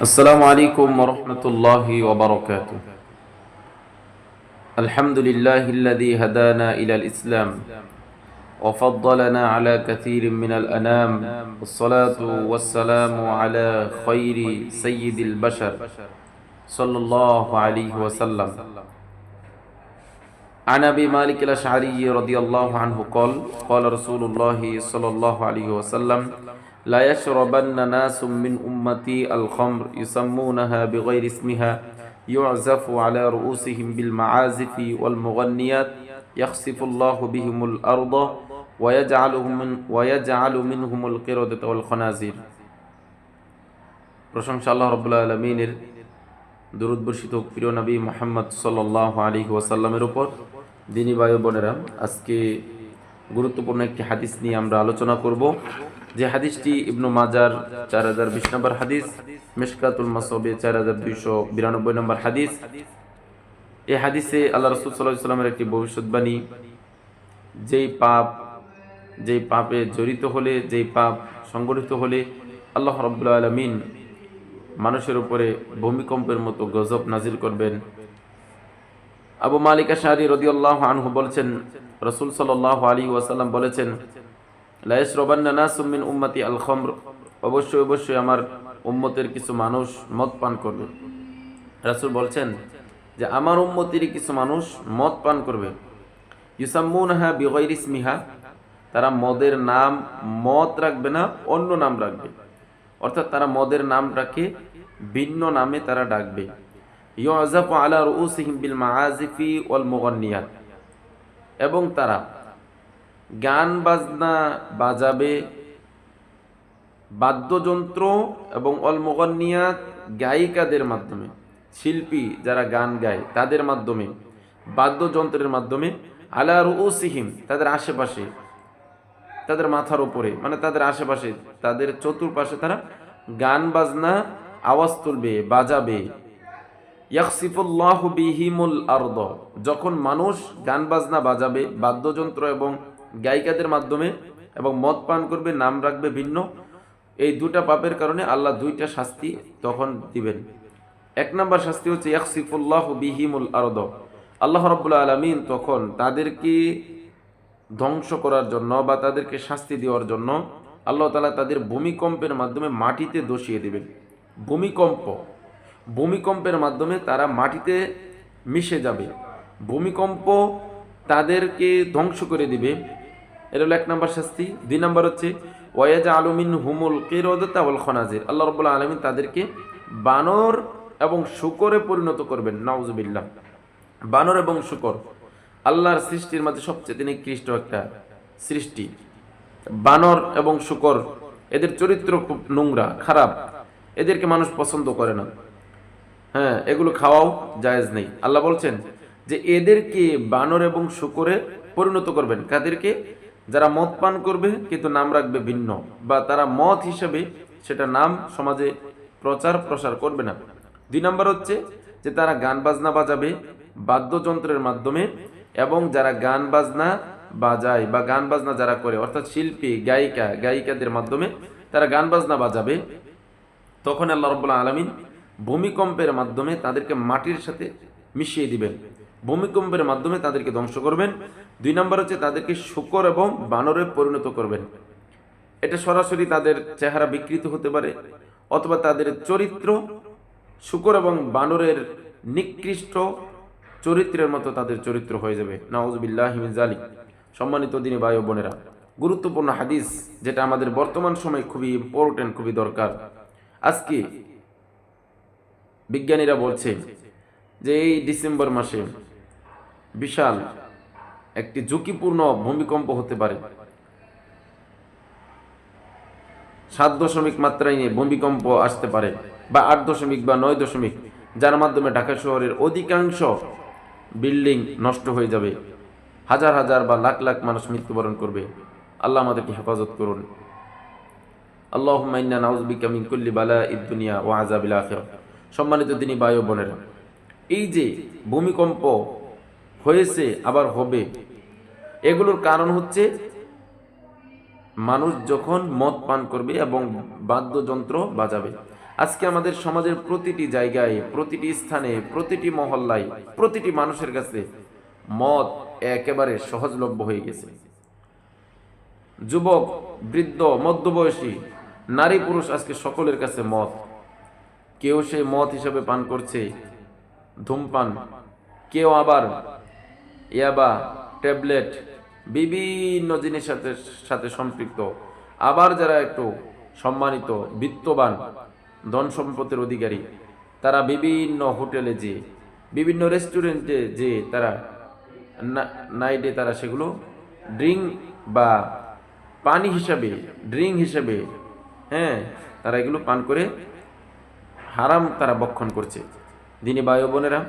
السلام عليكم ورحمة الله وبركاته. الحمد لله الذي هدانا إلى الإسلام وفضلنا على كثير من الأنام. والصلاة والسلام على خير سيد البشر. صلى الله عليه وسلم. عن أبي مالك الأشعري رضي الله عنه قال قال رسول الله صلى الله عليه وسلم لا يشربن ناس من أمتي الخمر يسمونها بغير اسمها يعزف على رؤوسهم بالمعازف والمغنيات يخسف الله بهم الأرض ويجعلهم من ويجعل منهم القردة والخنازير প্রশংসা আল্লাহ রবুল্লা আলমিনের দুরুদ বর্ষিত প্রিয় নবী মোহাম্মদ সাল্লাহ আলী ওয়াসাল্লামের উপর দিনী বায়ু বোনেরা, আজকে গুরুত্বপূর্ণ একটি হাদিস নিয়ে আমরা আলোচনা করব। যে হাদিসটি ইবনু মাজার চার হাজার বিশ নম্বর হাদিস মেশকাতুল মাসবে চার হাজার দুইশো বিরানব্বই নম্বর হাদিস। এই হাদিসে আল্লাহ রসুল সাল্লাহ সাল্লামের একটি ভবিষ্যৎবাণী, যেই পাপ, যেই পাপে জড়িত হলে, যেই পাপ সংগঠিত হলে আল্লাহ রব্বুল্লা আলমিন মানুষের উপরে ভূমিকম্পের মতো গজব নাজিল করবেন। আবু মালিকা শাহরি রদিউল্লাহ আনহু বলছেন, রসুল সাল আলী ওয়াসাল্লাম বলেছেন লায়েস রবান্না নাসুমিন উম্মতি আল খমর অবশ্যই অবশ্যই আমার উম্মতের কিছু মানুষ মদ পান করবে। রাসুল বলছেন যে, আমার উম্মতির কিছু মানুষ মদ পান করবে। ইউসাম্মুনহা বিগৈর ইসমিহা তারা মদের নাম মদ রাখবে না, অন্য নাম রাখবে। অর্থাৎ তারা মদের নাম রাখে ভিন্ন নামে তারা ডাকবে। বিল এবং তারা গান বাজনা বাজাবে, বাদ্যযন্ত্র এবং অল মুগান্নিয়াত গায়িকাদের মাধ্যমে, শিল্পী যারা গান গায় তাদের মাধ্যমে, বাদ্যযন্ত্রের মাধ্যমে, আলা রুসিহিম তাদের আশেপাশে, তাদের মাথার উপরে মানে তাদের আশেপাশে, তাদের চতুর্পাশে তারা গান বাজনা, আওয়াজ তুলবে, বাজাবে। ইয়াকসিফুল্লাহ বিহিমুল আরদ যখন মানুষ গান বাজনা বাজাবে, বাদ্যযন্ত্র এবং গায়িকাদের মাধ্যমে এবং মদ পান করবে, নাম রাখবে ভিন্ন, এই দুটা পাপের কারণে আল্লাহ দুইটা শাস্তি তখন দিবেন। এক নম্বর শাস্তি হচ্ছে ইয়াকসিফুল্লাহ বিহিমুল আরদ আল্লাহ রব্বুল্লা আলমিন তখন তাদেরকে ধ্বংস করার জন্য বা তাদেরকে শাস্তি দেওয়ার জন্য আল্লাহ তালা তাদের ভূমিকম্পের মাধ্যমে মাটিতে দোষিয়ে দেবেন। ভূমিকম্প ভূমিকম্পের মাধ্যমে তারা মাটিতে মিশে যাবে। ভূমিকম্প তাদেরকে ধ্বংস করে দিবে। এটা হলো এক নম্বর শাস্তি। দুই নম্বর হচ্ছে ওয়াজা আলমিন হুমুল কেরোদাউল খনাজির। আল্লাহ রবুল্লা আলমিন তাদেরকে বানর এবং শুকরে পরিণত করবেন। নাউজুবিল্লাহ। বানর এবং শুকর আল্লাহর সৃষ্টির মাঝে সবচেয়ে তিনি কৃষ্ট একটা সৃষ্টি। বানর এবং শুকর, এদের চরিত্র খুব নোংরা, খারাপ। এদেরকে মানুষ পছন্দ করে না। হ্যাঁ এগুলো খাওয়াও জায়েজ নেই। আল্লাহ বলছেন যে এদেরকে বানর এবং শুকরে পরিণত করবেন। কাদেরকে? যারা মদ পান করবে কিন্তু নাম রাখবে ভিন্ন বা তারা মদ হিসেবে সেটা নাম সমাজে প্রচার প্রসার করবে না। দুই নম্বর হচ্ছে যে তারা গান বাজনা বাজাবে বাদ্যযন্ত্রের মাধ্যমে এবং যারা গান বাজনা বাজায় বা গান বাজনা যারা করে, অর্থাৎ শিল্পী, গায়িকা, গায়িকাদের মাধ্যমে তারা গান বাজনা বাজাবে, তখন আল্লাহ রব্বুল্লা আলমিন ভূমিকম্পের মাধ্যমে তাদেরকে মাটির সাথে মিশিয়ে দিবেন। ভূমিকম্পের মাধ্যমে তাদেরকে ধ্বংস করবেন। দুই নম্বর হচ্ছে তাদেরকে শুকর এবং বানরে পরিণত করবেন। এটা সরাসরি তাদের চেহারা বিকৃত হতে পারে, অথবা তাদের চরিত্র শুকর এবং বানরের নিকৃষ্ট চরিত্রের মতো তাদের চরিত্র হয়ে যাবে। নওয়াজবিল্লাহ জালি সম্মানিত দিনে ও বোনেরা, গুরুত্বপূর্ণ হাদিস যেটা আমাদের বর্তমান সময় খুবই ইম্পর্টেন্ট খুবই দরকার। আজকে বিজ্ঞানীরা বলছে যে এই ডিসেম্বর মাসে বিশাল একটি ঝুঁকিপূর্ণ ভূমিকম্প হতে পারে। সাত দশমিক মাত্রায় নিয়ে ভূমিকম্প আসতে পারে বা আট দশমিক বা নয় দশমিক, যার মাধ্যমে ঢাকা শহরের অধিকাংশ বিল্ডিং নষ্ট হয়ে যাবে। হাজার হাজার বা লাখ লাখ মানুষ মৃত্যুবরণ করবে। আল্লাহ আমাদেরকে হেফাজত করুন। আল্লাহ মাইন্না নাউজবিকা মিন কুল্লি বালা ইদ দুনিয়া ও আজাবিল আখিরা সম্মানিত তিনি বায়ু বোনেরা, এই যে ভূমিকম্প হয়েছে, আবার হবে, এগুলোর কারণ হচ্ছে মানুষ যখন মদ পান করবে এবং বাদ্যযন্ত্র বাজাবে, আজকে আমাদের সমাজের প্রতিটি জায়গায়, প্রতিটি স্থানে, প্রতিটি মহল্লায়, প্রতিটি মানুষের কাছে মদ একেবারে সহজলভ্য হয়ে গেছে। যুবক, বৃদ্ধ, মধ্যবয়সী, নারী, পুরুষ আজকে সকলের কাছে মদ। কেউ সে মদ হিসাবে পান করছে, ধূমপান। কেউ আবার ইয়াবা, ট্যাবলেট, বিভিন্ন জিনিসের সাথে সাথে সম্পৃক্ত। আবার যারা একটু সম্মানিত, বিত্তবান, ধন সম্পদের অধিকারী, তারা বিভিন্ন হোটেলে যে বিভিন্ন রেস্টুরেন্টে যে তারা নাইটে তারা সেগুলো ড্রিঙ্ক বা পানি হিসাবে, ড্রিঙ্ক হিসাবে হ্যাঁ তারা এগুলো পান করে হারাম তারা বক্ষণ করছে। দিনী বায়ু বোনেরা,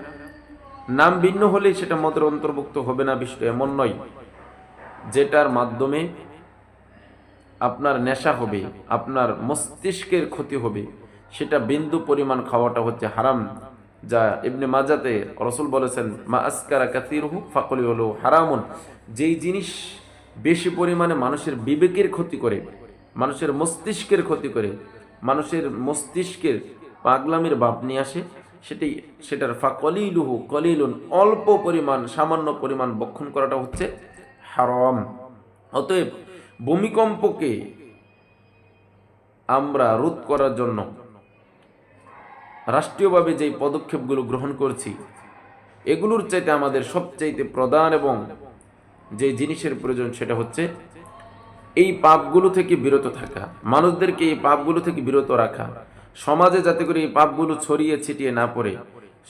নাম ভিন্ন হলেই সেটা মতের অন্তর্ভুক্ত হবে না বিষয় এমন নয়। যেটার মাধ্যমে আপনার নেশা হবে, আপনার মস্তিষ্কের ক্ষতি হবে, সেটা বিন্দু পরিমাণ খাওয়াটা হচ্ছে হারাম, যা ইবনে মাজাতে রসুল বলেছেন, মা আসকারা কাতির হু ফাকলি হলো হারামুন। যেই জিনিস বেশি পরিমাণে মানুষের বিবেকের ক্ষতি করে, মানুষের মস্তিষ্কের ক্ষতি করে, মানুষের মস্তিষ্কের পাগলামির বাপ নিয়ে আসে সেটাই সেটার ফা কলিলুহু কলিলুন, অল্প পরিমাণ, সামান্য পরিমাণ বক্ষণ করাটা হচ্ছে হারাম। অতএব ভূমিকম্পকে আমরা রোধ করার জন্য রাষ্ট্রীয়ভাবে যেই পদক্ষেপগুলো গ্রহণ করছি, এগুলোর চাইতে আমাদের সবচাইতে প্রধান এবং যে জিনিসের প্রয়োজন সেটা হচ্ছে এই পাপগুলো থেকে বিরত থাকা, মানুষদেরকে এই পাপগুলো থেকে বিরত রাখা। সমাজে যাতে করে এই পাপগুলো ছড়িয়ে ছিটিয়ে না পড়ে,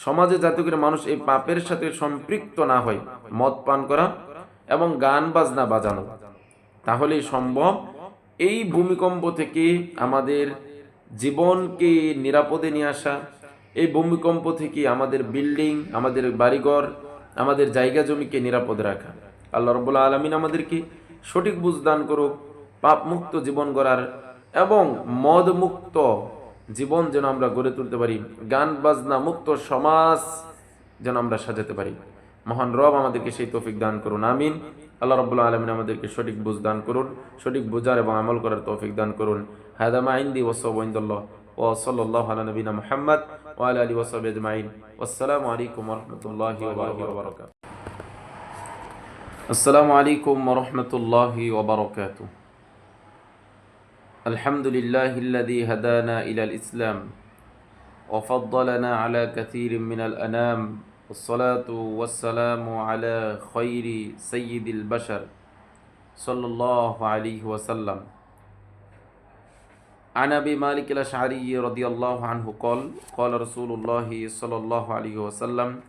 সমাজে যাতে করে মানুষ এই পাপের সাথে সম্পৃক্ত না হয়, মদ পান করা এবং গান বাজনা বাজানো। তাহলেই সম্ভব এই ভূমিকম্প থেকে আমাদের জীবনকে নিরাপদে নিয়ে আসা, এই ভূমিকম্প থেকে আমাদের বিল্ডিং, আমাদের বাড়িঘর, আমাদের জায়গা জমিকে নিরাপদে রাখা। আল্লাহ রব্বুল্লা আলমিন আমাদেরকে সঠিক বুঝ দান করুক পাপ মুক্ত জীবন গড়ার এবং মদ মুক্ত জীবন যেন আমরা গড়ে তুলতে পারি গান বাজনা মুক্ত সমাজ যেন আমরা সাজাতে পারি। মহান রব আমাদেরকে সেই তৌফিক দান করুন আমিন। আল্লাহ রব্বুল্লাহ আলমিন আমাদেরকে সঠিক বুঝ দান করুন সঠিক বুঝার এবং আমল করার তৌফিক দান করুন। হাদামা আইন্দি ওসবইন্দুল্লাহ ও সাল্লাহ আলা নবীনা মুহাম্মদ ওয়া আলা আলি ওয়াসাবি আজমাইন। আসসালামু আলাইকুম রাহমাতুল্লাহি আসসালামু আলাইকুম রাহমাতুল্লাহি ওয়া বারাকাতুহু। الحمد لله الذي هدانا إلى الإسلام وفضلنا على كثير من الأنام والصلاة والسلام على خير سيد البشر صلى الله عليه وسلم. عن أبي مالك الأشعري رضي الله عنه قال قال رسول الله صلى الله عليه وسلم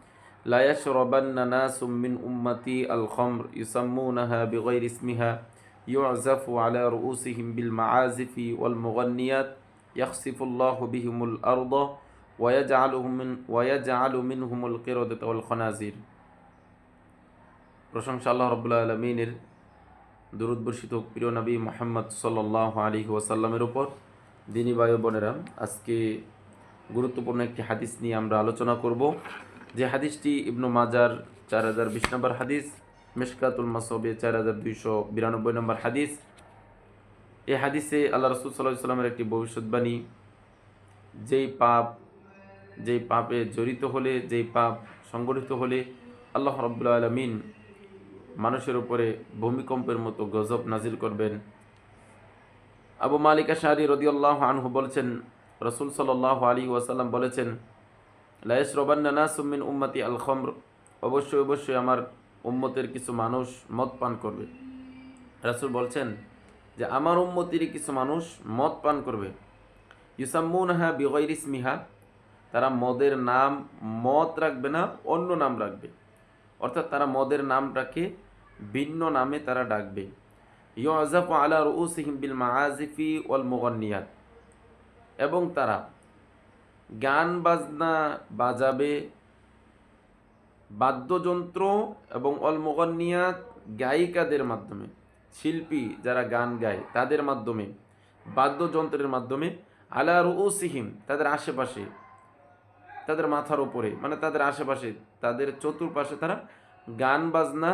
لا يشربن ناس من أمتي الخمر يسمونها بغير اسمها يعزف على رؤوسهم بالمعازف والمغنيات يخسف الله بهم الأرض ويجعلهم من ويجعل منهم القردة والخنازير প্রশংসা আল্লাহ রব্বুল্লাহ আলমিনের দুরুদ বর্ষিত প্রিয় নবী মোহাম্মদ সাল্লাহ আলী ওয়াসাল্লামের উপর দিনী বায়ু বোনেরা আজকে গুরুত্বপূর্ণ একটি হাদিস নিয়ে আমরা আলোচনা করব যে হাদিসটি ইবনু মাজার চার হাজার বিশ নম্বর হাদিস মেশকাতুল মাসবে চার হাজার দুইশো বিরানব্বই নম্বর হাদিস। এই হাদিসে আল্লাহ রসুল সাল্লাহ সাল্লামের একটি ভবিষ্যৎবাণী, যেই পাপ, যেই পাপে জড়িত হলে, যেই পাপ সংগঠিত হলে আল্লাহ রব্বুল্লা আলমিন মানুষের উপরে ভূমিকম্পের মতো গজব নাজিল করবেন। আবু মালিকা শাহরি রদিয়াল্লাহ আনহু বলেছেন, রসুল সাল্লাহ আলী ওয়াসাল্লাম বলেছেন লায়েস রবান্না সুমিন উম্মতি আল খমর অবশ্যই অবশ্যই আমার উম্মতের কিছু মানুষ মদ পান করবে। রাসুল বলছেন যে, আমার উম্মতির কিছু মানুষ মদ পান করবে। ইউসাম্মুনহা বিগৈরিস মিহা তারা মদের নাম মদ রাখবে না, অন্য নাম রাখবে। অর্থাৎ তারা মদের নামটাকে ভিন্ন নামে তারা ডাকবে। ইউজাফ আলা রুসিহিম বিল মাআজিফি ওয়াল মুগন্নিয়াত। এবং তারা গান বাজনা বাজাবে বাদ্যযন্ত্র এবং অল মুগন্নিয়াত গায়িকাদের মাধ্যমে, শিল্পী যারা গান গায় তাদের মাধ্যমে, বাদ্যযন্ত্রের মাধ্যমে, আলা রুসিহিম তাদের আশেপাশে, তাদের মাথার ওপরে মানে তাদের আশেপাশে, তাদের চতুর্পাশে তারা গান বাজনা,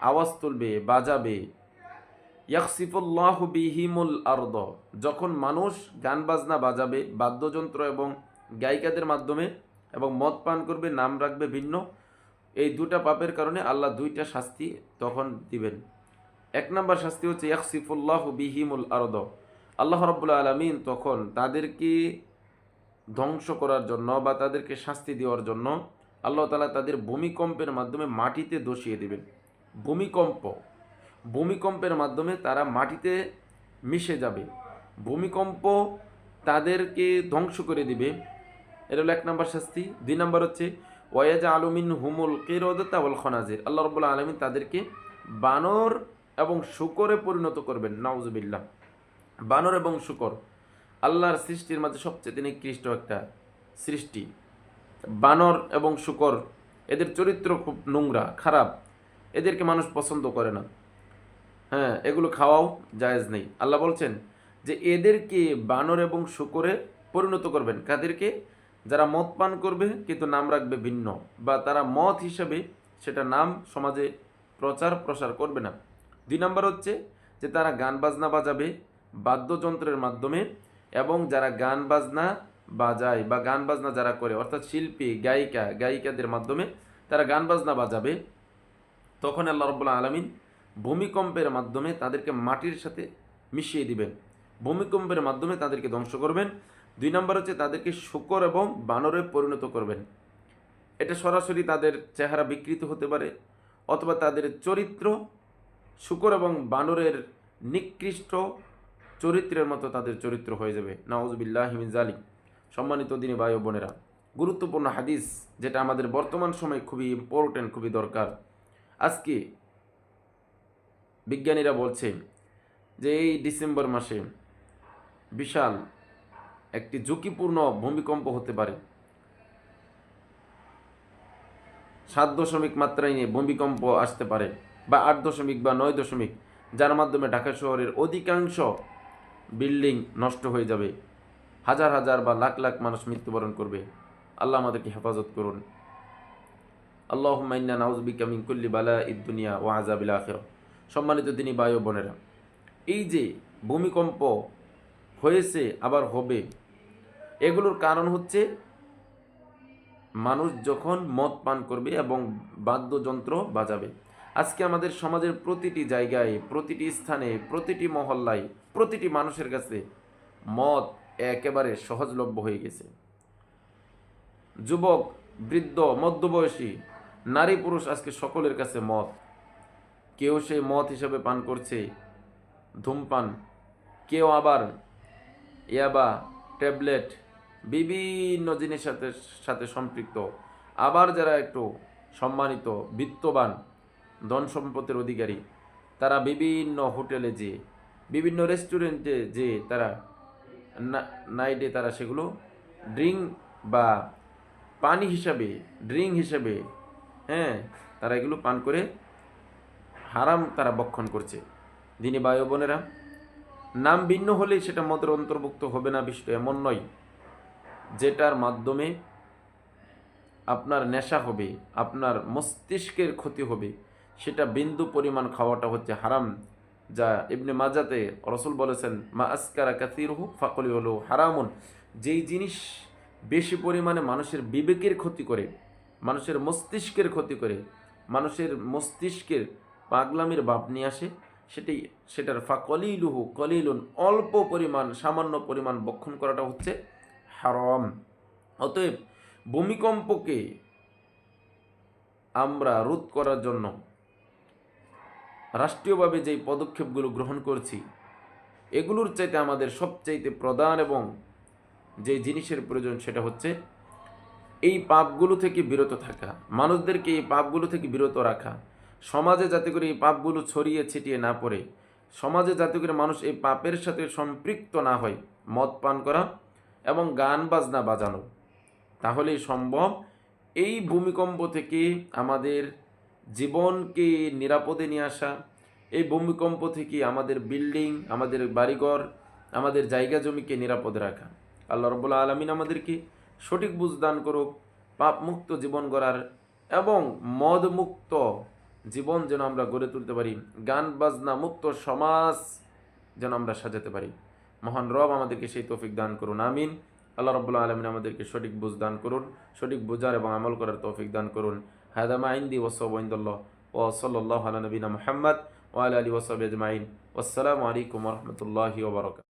আওয়াজ তুলবে, বাজাবে। ইয়াকসিফুল্লাহ বিহিমুল আরদ, যখন মানুষ গান বাজনা বাজাবে, বাদ্যযন্ত্র এবং গায়িকাদের মাধ্যমে এবং মদ পান করবে, নাম রাখবে ভিন্ন এই দুটা পাপের কারণে আল্লাহ দুইটা শাস্তি তখন দিবেন। এক নম্বর শাস্তি হচ্ছে ইয়াকসিফুল্লাহ বিহিমুল আরদ। আল্লাহ রব্বুল্লা আলমিন তখন তাদেরকে ধ্বংস করার জন্য বা তাদেরকে শাস্তি দেওয়ার জন্য আল্লাহ তালা তাদের ভূমিকম্পের মাধ্যমে মাটিতে দষিয়ে দেবেন। ভূমিকম্প, ভূমিকম্পের মাধ্যমে তারা মাটিতে মিশে যাবে। ভূমিকম্প তাদেরকে ধ্বংস করে দিবে। এটা হলো এক নম্বর শাস্তি। দুই নম্বর হচ্ছে ওয়াজা আলমিন হুমুল কেরদাওয়াল খনাজের। আল্লাহ রবুল্লা আলমিন তাদেরকে বানর এবং শুকরে পরিণত করবেন। নাউজুবিল্লাহ। বানর এবং শুকর আল্লাহর সৃষ্টির মাঝে সবচেয়ে নিকৃষ্ট একটা সৃষ্টি। বানর এবং শুকর, এদের চরিত্র খুব নোংরা, খারাপ। এদেরকে মানুষ পছন্দ করে না। হ্যাঁ এগুলো খাওয়াও জায়েজ নেই। আল্লাহ বলছেন যে, এদেরকে বানর এবং শুকরে পরিণত করবেন। কাদেরকে? যারা মদ পান করবে, কিন্তু নাম রাখবে ভিন্ন বা তারা মদ হিসাবে সেটা নাম সমাজে প্রচার প্রসার করবে না। দুই নম্বর হচ্ছে যে তারা গান বাজনা বাজাবে বাদ্যযন্ত্রের মাধ্যমে এবং যারা গান বাজনা বাজায় বা গান বাজনা যারা করে, অর্থাৎ শিল্পী, গায়িকা, গায়িকাদের মাধ্যমে তারা গান বাজনা বাজাবে, তখন আল্লাহ রব্বুল্লা আলমিন ভূমিকম্পের মাধ্যমে তাদেরকে মাটির সাথে মিশিয়ে দিবেন। ভূমিকম্পের মাধ্যমে তাদেরকে ধ্বংস করবেন দুই নম্বর হচ্ছে তাদেরকে শুকর এবং বানরে পরিণত করবেন। এটা সরাসরি তাদের চেহারা বিকৃত হতে পারে অথবা তাদের চরিত্র শুকর এবং বানরের নিকৃষ্ট চরিত্রের মতো তাদের চরিত্র হয়ে যাবে। নাউজবিল্লাহ হিমিন জালিম সম্মানিত দিনী ভাই বোনেরা, গুরুত্বপূর্ণ হাদিস যেটা আমাদের বর্তমান সময়ে খুবই ইম্পর্টেন্ট খুবই দরকার। আজকে বিজ্ঞানীরা বলছে যে এই ডিসেম্বর মাসে বিশাল একটি ঝুঁকিপূর্ণ ভূমিকম্প হতে পারে। সাত দশমিক মাত্রায় নিয়ে ভূমিকম্প আসতে পারে বা আট দশমিক বা নয় দশমিক, যার মাধ্যমে ঢাকা শহরের অধিকাংশ বিল্ডিং নষ্ট হয়ে যাবে। হাজার হাজার বা লাখ লাখ মানুষ মৃত্যুবরণ করবে। আল্লাহ আমাদেরকে হেফাজত করুন। আল্লাহ মাইন্না নাউজবিকা মিনকুল্লি বালা ইদ্দুনিয়া ও আজাবিল আখের সম্মানিত দিনী বায়ু বোনেরা, এই যে ভূমিকম্প হয়েছে, আবার হবে এগুলোর কারণ হচ্ছে মানুষ যখন মদ পান করবে এবং বাদ্যযন্ত্র বাজাবে। আজকে আমাদের সমাজের প্রতিটি জায়গায়, প্রতিটি স্থানে, প্রতিটি মহল্লায়, প্রতিটি মানুষের কাছে মদ একেবারে সহজলভ্য হয়ে গেছে। যুবক, বৃদ্ধ, মধ্যবয়সী, নারী, পুরুষ আজকে সকলের কাছে মদ। কেউ সে মদ হিসাবে পান করছে, ধূমপান। কেউ আবার ইয়াবা, ট্যাবলেট বিভিন্ন জিনিসের সাথে সাথে সম্পৃক্ত। আবার যারা একটু সম্মানিত, বিত্তবান, ধন সম্পদের অধিকারী, তারা বিভিন্ন হোটেলে যে বিভিন্ন রেস্টুরেন্টে যে তারা নাইটে তারা সেগুলো ড্রিঙ্ক বা পানি হিসাবে, ড্রিঙ্ক হিসাবে হ্যাঁ তারা এগুলো পান করে হারাম তারা বক্ষণ করছে। দিনী বায়ু বোনেরা, নাম ভিন্ন হলেই সেটা মতের অন্তর্ভুক্ত হবে না, বিষয়টা এমন নয়। যেটার মাধ্যমে আপনার নেশা হবে, আপনার মস্তিষ্কের ক্ষতি হবে, সেটা বিন্দু পরিমাণ খাওয়াটা হচ্ছে হারাম, যা ইবনে মাজাতে রসুল বলেছেন, মা আসকারা কাতির হু ফাকলি হলো হারামুন। যেই জিনিস বেশি পরিমাণে মানুষের বিবেকের ক্ষতি করে, মানুষের মস্তিষ্কের ক্ষতি করে, মানুষের মস্তিষ্কের পাগলামির ভাব নিয়ে আসে, সেটি, সেটার ফা কলিলুহু কলিলুন, অল্প পরিমাণ, সামান্য পরিমাণ বক্ষণ করাটা হচ্ছে হারাম। অতএব ভূমিকম্পকে আমরা রোধ করার জন্য রাষ্ট্রীয়ভাবে যেই পদক্ষেপগুলো গ্রহণ করছি, এগুলোর চাইতে আমাদের সবচাইতে প্রধান এবং যে জিনিসের প্রয়োজন সেটা হচ্ছে এই পাপগুলো থেকে বিরত থাকা, মানুষদেরকে এই পাপগুলো থেকে বিরত রাখা, সমাজে যাতে করে এই পাপগুলো ছড়িয়ে ছিটিয়ে না পড়ে, সমাজে যাতে করে মানুষ এই পাপের সাথে সম্পৃক্ত না হয়, মদ পান করা এবং গান বাজনা বাজানো। তাহলেই সম্ভব এই ভূমিকম্প থেকে আমাদের জীবনকে নিরাপদে নিয়ে আসা, এই ভূমিকম্প থেকে আমাদের বিল্ডিং, আমাদের বাড়িঘর, আমাদের জায়গা জমিকে নিরাপদে রাখা। আল্লাহ রবুল্লা আলমিন আমাদেরকে সঠিক বুঝদান করুক, পাপমুক্ত জীবন গড়ার এবং মদমুক্ত জীবন যেন আমরা গড়ে তুলতে পারি, গান বাজনা মুক্ত সমাজ যেন আমরা সাজাতে পারি। মহান রব আমাদেরকে সেই তৌফিক দান করুন, আমিন। আল্লাহ রবুল্লা আলমিন আমাদেরকে সঠিক বুঝ দান করুন, সঠিক বুঝার এবং আমল করার তৌফিক দান করুন। হায়দামা আইন্দি ওসবইন্দুল্লাহ ও সাল্লাহ আলা নবীনা মোহাম্মদ ওয়াল আলী ওসব আজমাইন। আসসালামু আলাইকুম রহমতুল্লাহি ওবরকাত